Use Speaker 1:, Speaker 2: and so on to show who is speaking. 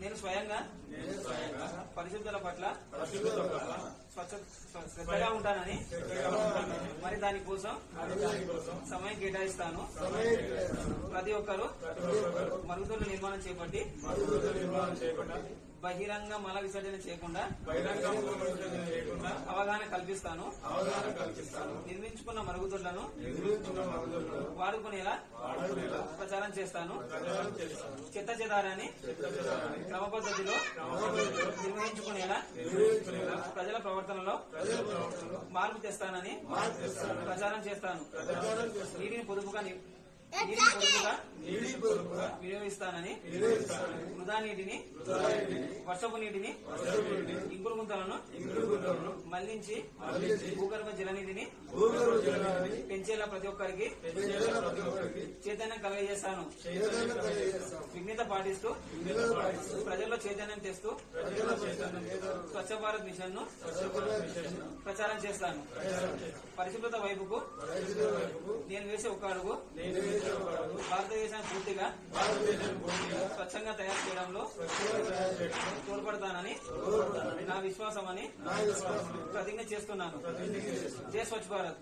Speaker 1: నేను స్వయంగా? పరిశుద్ధుల పట్ల? శ్రద్ధగా ఉంటానని? మరి దానికోసం సమయం కేటాయిస్తాను. ప్రతి ఒక్కరూ మరుగుదొడ్ల నిర్మాణం చేపట్టి బహిరంగ మల విసర్జన చేయకుండా అవగాహన కల్పిస్తాను.
Speaker 2: అవగాహన కల్పిస్తాను.
Speaker 1: నిర్మించుకున్న మరుగుదొడ్లను వాడుకునేలా
Speaker 2: వాడుకునేలా
Speaker 1: ప్రచారం చేస్తాను. చెత్త చెదారాన్ని క్రమ పద్ధతిలో నిర్వహించుకునేలా ప్రజల ప్రవర్తనలో
Speaker 2: ప్రజల ప్రవర్తనలో
Speaker 1: మార్పు తెస్తానని. ప్రచారం చేస్తాను.
Speaker 2: ప్రచారం చేస్తాను.
Speaker 1: నీటిని పొదుపుగా వినియోగిస్తానని వృధా నీటిని వర్షపు నీటిని
Speaker 2: వర్షపు
Speaker 1: ఇంకుడు గుంతలను
Speaker 2: మళ్ళించి
Speaker 1: భూగర్భ జలనిధిని
Speaker 2: నీటిని
Speaker 1: పెంచేలా ప్రతి ఒక్కరికి చైతన్యం కలగజేస్తాను. విఘ్నత పాటిస్తూ ప్రజల్లో చైతన్యం తెస్తూ స్వచ్ఛ భారత్
Speaker 2: మిషన్ను
Speaker 1: ప్రచారం చేస్తాను. పరిశుభ్రత వైపుకు నేను వేసే ఒక అడుగు
Speaker 2: నేను వేసే ఒక అడుగు
Speaker 1: భారతదేశాన్ని పూర్తిగా స్వచ్ఛంగా తయారు చేయడంలో తోడ్పడతానని నా విశ్వాసమని
Speaker 2: విశ్వాసం
Speaker 1: అని చేస్తున్నాను
Speaker 2: ప్రతిజ్ఞ చేస్తున్నాను. జై స్వచ్ఛ భారత్